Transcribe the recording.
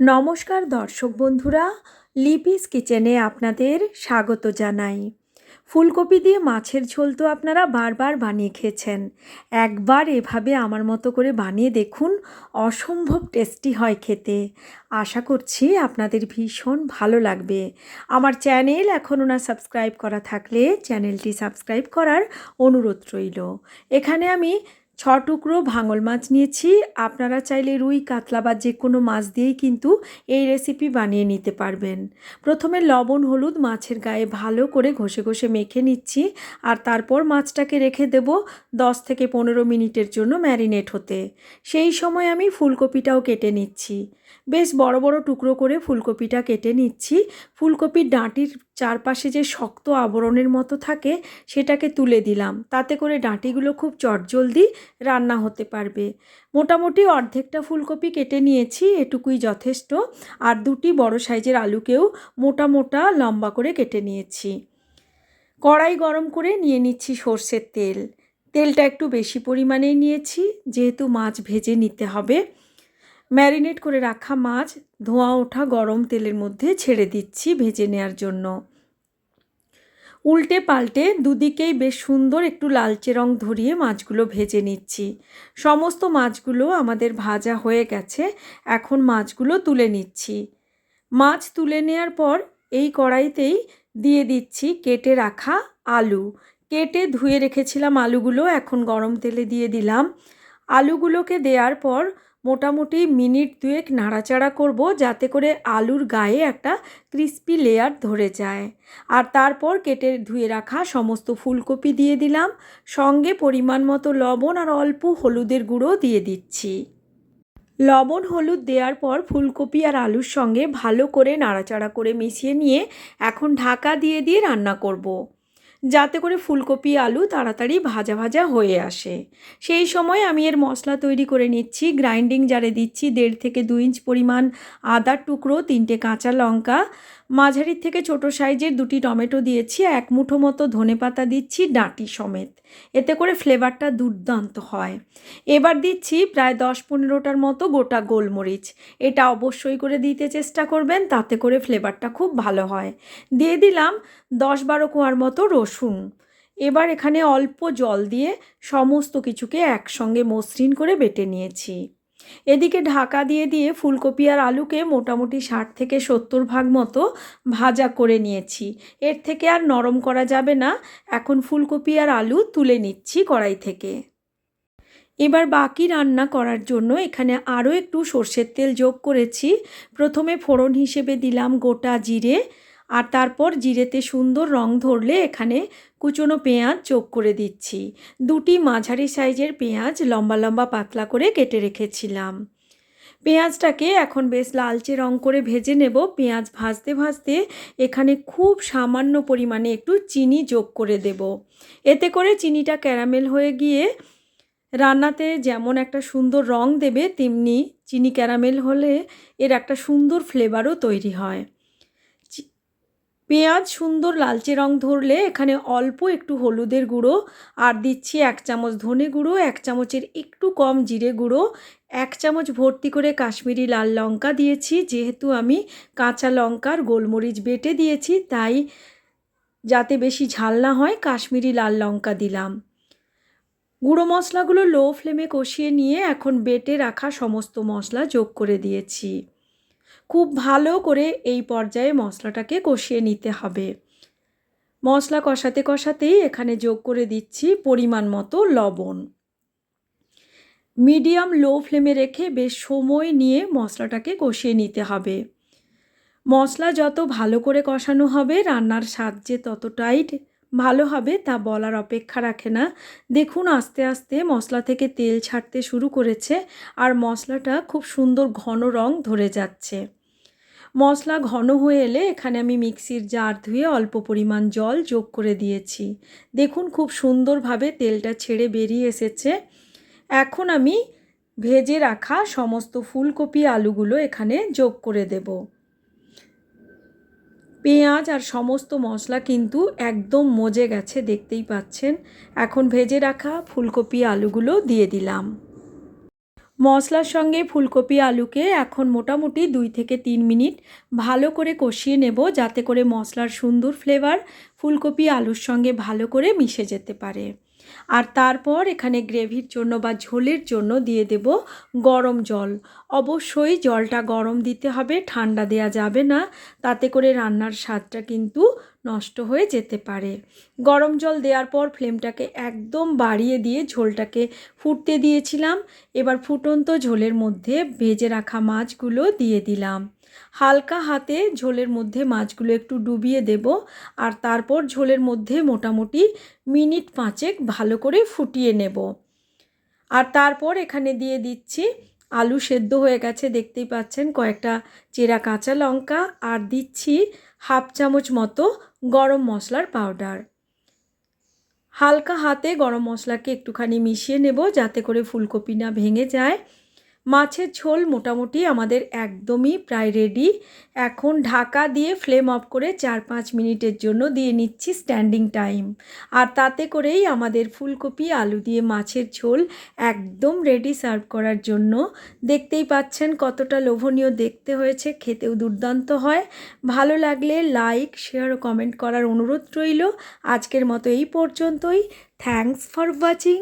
নমস্কার দর্শক বন্ধুরা, লিপিস কিচেনে আপনাদের স্বাগত জানাই। ফুলকপি দিয়ে মাছের ঝোল তো আপনারা বারবার বানিয়ে খেয়েছেন। একবার এভাবে আমার মতো করে বানিয়ে দেখুন, অসম্ভব টেস্টি হয় খেতে। আশা করছি আপনাদের ভীষণ ভালো লাগবে। আমার চ্যানেল এখনও না সাবস্ক্রাইব করা থাকলে চ্যানেলটি সাবস্ক্রাইব করার অনুরোধ রইল। এখানে আমি ছ টুকরো ভাঙল মাছ নিয়েছি। আপনারা চাইলে রুই, কাতলা বা যে কোনো মাছ দিয়েই কিন্তু এই রেসিপি বানিয়ে নিতে পারবেন। প্রথমে লবণ, হলুদ মাছের গায়ে ভালো করে ঘষে ঘষে মেখে নিচ্ছি আর তারপর মাছটাকে রেখে দেব দশ থেকে পনেরো মিনিটের জন্য ম্যারিনেট হতে। সেই সময় আমি ফুলকপিটাও কেটে নিচ্ছি। বেশ বড় বড় টুকরো করে ফুলকপিটা কেটে নিচ্ছি। ফুলকপির ডাঁটির চারপাশে যে শক্ত আবরণের মতো থাকে সেটাকে তুলে দিলাম। তাতে করে ডাঁটিগুলো খুব চটজলদি রান্না হতে পারবে। মোটামুটি অর্ধেকটা ফুলকপি কেটে নিয়েছি, এটুকুই যথেষ্ট। আর দুটি বড় সাইজের আলুকেও মোটা মোটা লম্বা করে কেটে নিয়েছি। কড়াই গরম করে নিয়ে নিচ্ছি সর্ষের তেল। তেলটা একটু বেশি পরিমাণেই নিয়েছি, যেহেতু মাছ ভেজে নিতে হবে। ম্যারিনেট করে রাখা মাছ ধোঁয়া ওঠা গরম তেলের মধ্যে ছেড়ে দিচ্ছি ভেজে নেওয়ার জন্য। উল্টে পাল্টে দুদিকেই বেশ সুন্দর একটু লালচে রং ধরিয়ে মাছগুলো ভেজে নিচ্ছি। সমস্ত মাছগুলো আমাদের ভাজা হয়ে গেছে, এখন মাছগুলো তুলে নিচ্ছি। মাছ তুলে নেওয়ার পর এই কড়াইতেই দিয়ে দিচ্ছি কেটে রাখা আলু। কেটে ধুয়ে রেখেছিলাম আলুগুলো, এখন গরম তেলে দিয়ে দিলাম। আলুগুলোকে দেওয়ার পর মোটামুটি মিনিট দুয়েক নাড়াচাড়া করব যাতে করে আলুর গায়ে একটা ক্রিস্পি লেয়ার ধরে যায়। আর তারপর কেটে ধুয়ে রাখা সমস্ত ফুলকপি দিয়ে দিলাম। সঙ্গে পরিমাণ মতো লবণ আর অল্প হলুদের গুঁড়ো দিয়ে দিচ্ছি। লবণ হলুদ দেওয়ার পর ফুলকপি আর আলুর সঙ্গে ভালো করে নাড়াচাড়া করে মিশিয়ে নিয়ে এখন ঢাকা দিয়ে দিয়ে রান্না করব। যাতে করে ফুলকপি, আলু তাড়াতাড়ি ভাজা ভাজা হয়ে আসে। সেই সময় আমি এর মশলা তৈরি করে নিচ্ছি, গ্রাইন্ডিং জারে দিচ্ছি দেড় থেকে দু ইঞ্চ পরিমাণ আদার টুকরো, তিনটে কাঁচা লঙ্কা মাঝারির থেকে ছোট সাইজের দুটি টমেটো দিয়েছি, এক মুঠো মতো ধনে পাতা দিচ্ছি, ডাঁটি সমেত। এতে করে ফ্লেভারটা দুর্দান্ত হয়। এবার দিচ্ছি প্রায় দশ পনেরোটার মতো গোটা গোলমরিচ। এটা অবশ্যই করে দিতে চেষ্টা করবেন, তাতে করে ফ্লেভারটা খুব ভালো হয়। দিয়ে দিলাম দশ বারো কোয়ার মতো রসুন। এবার এখানে অল্প জল দিয়ে সমস্ত কিছুকে একসঙ্গে মসৃণ করে বেটে নিয়েছি। এদিকে ঢাকা দিয়ে দিয়ে ফুলকপি আর আলুকে মোটামুটি ষাট থেকে সত্তর ভাগ মতো ভাজা করে নিয়েছি। এর থেকে আর নরম করা যাবে না। এখন ফুলকপি আর আলু তুলে নিচ্ছি কড়াই থেকে। এবার বাকি রান্না করার জন্য এখানে আরও একটু সর্ষের তেল যোগ করেছি। প্রথমে ফোড়ন হিসেবে দিলাম গোটা জিরে। আর তারপর জিরেতে সুন্দর রং ধরলে এখানে কুচনো পেঁয়াজ যোগ করে দিচ্ছি। দুটি মাঝারি সাইজের পেঁয়াজ লম্বা লম্বা পাতলা করে কেটে রেখেছিলাম। পেঁয়াজটাকে এখন বেশ লালচে রং করে ভেজে নেব। পেঁয়াজ ভাজতে ভাজতে এখানে খুব সামান্য পরিমাণে একটু চিনি যোগ করে দেব। এতে করে চিনিটা ক্যারামেল হয়ে গিয়ে রান্নাতে যেমন একটা সুন্দর রং দেবে, তেমনি চিনি ক্যারামেল হলে এর একটা সুন্দর ফ্লেভারও তৈরি হয়। পেঁয়াজ সুন্দর লালচে রং ধরলে এখানে অল্প একটু হলুদের গুঁড়ো আর দিচ্ছি এক চামচ ধনে গুঁড়ো, এক চামচের একটু কম জিরে গুঁড়ো, এক চামচ ভর্তি করে কাশ্মীরি লাল লঙ্কা দিয়েছি। যেহেতু আমি কাঁচা লঙ্কার গোলমরিচ বেটে দিয়েছি, তাই যাতে বেশি ঝাল না হয়, কাশ্মীরি লাল লঙ্কা দিলাম। গুঁড়ো মশলাগুলো লো ফ্লেমে কষিয়ে নিয়ে এখন বেটে রাখা সমস্ত মশলা যোগ করে দিয়েছি। খুব ভালো করে এই পর্যায়ে মশলাটাকে কষিয়ে নিতে হবে। মশলা কষাতে কষাতেই এখানে যোগ করে দিচ্ছি পরিমাণ মতো লবণ। মিডিয়াম লো ফ্লেমে রেখে বেশ সময় নিয়ে মশলাটাকে কষিয়ে নিতে হবে। মশলা যত ভালো করে কষানো হবে, রান্নার স্বাদ যে ততটাই ভালো হবে তা বলার অপেক্ষা রাখে না। দেখুন, আস্তে আস্তে মশলা থেকে তেল ছাড়তে শুরু করেছে আর মশলাটা খুব সুন্দর ঘন রং ধরে যাচ্ছে। মশলা ঘন হয়ে এলে এখানে আমি মিক্সির জার ধুয়ে অল্প পরিমাণ জল যোগ করে দিয়েছি। দেখুন, খুব সুন্দরভাবে তেলটা ছেড়ে বেরিয়ে এসেছে। এখন আমি ভেজে রাখা সমস্ত ফুলকপি আলুগুলো এখানে যোগ করে দেবো। পেঁয়াজ আর সমস্ত মশলা কিন্তু একদম মজে গেছে, দেখতেই পাচ্ছেন। এখন ভেজে রাখা ফুলকপি আলুগুলো দিয়ে দিলাম। মশলার সঙ্গে ফুলকপি আলুকে এখন মোটামুটি দুই থেকে তিন মিনিট ভালো করে কষিয়ে নেব, যাতে করে মশলার সুন্দর ফ্লেভার ফুলকপি আলুর সঙ্গে ভালো করে মিশে যেতে পারে। আর তারপর এখানে গ্রেভির জন্য বা ঝোলের জন্য দিয়ে দেব গরম জল। অবশ্যই জলটা গরম দিতে হবে, ঠান্ডা দেয়া যাবে না। তাতে করে রান্নার স্বাদটা কিন্তু নষ্ট হয়ে যেতে পারে। গরম জল দেওয়ার পর ফ্লেমটাকে একদম বাড়িয়ে দিয়ে ঝোলটাকে ফুটতে দিয়েছিলাম। এবার ফুটন্ত ঝোলের মধ্যে ভেজে রাখা মাছগুলো দিয়ে দিলাম। হালকা হাতে ঝোলের মধ্যে মাছগুলো একটু ডুবিয়ে দেব আর তারপর ঝোলের মধ্যে মোটামুটি মিনিট পাঁচেক ভালো করে ফুটিয়ে নেব। আর তারপর এখানে দিয়ে দিচ্ছি আলু সেদ্ধ হয়ে গেছে, দেখতেই পাচ্ছেন কয়েকটা চেরা কাঁচা লঙ্কা আর দিচ্ছি হাফ চামচ মতো গরম মশলার পাউডার। হালকা হাতে গরম মশলাকে একটুখানি মিশিয়ে নেব যাতে করে ফুলকপি না ভেঙে যায়। মাছের ঝোল মোটামুটি আমাদের একদমই প্রায় রেডি এখন ঢাকা দিয়ে ফ্লেম অফ করে চার পাঁচ মিনিটের জন্য দিয়ে নিচ্ছি স্ট্যান্ডিং টাইম আর তাতে করেই আমাদের ফুলকপি, আলু দিয়ে মাছের ঝোল একদম রেডি সার্ভ করার জন্য। দেখতেই পাচ্ছেন কতটা লোভনীয় দেখতে হয়েছে, খেতেও দুর্দান্ত হয়। ভালো লাগলে লাইক শেয়ার ও কমেন্ট করার অনুরোধ রইল। আজকের মতো এই পর্যন্তই। Thanks for watching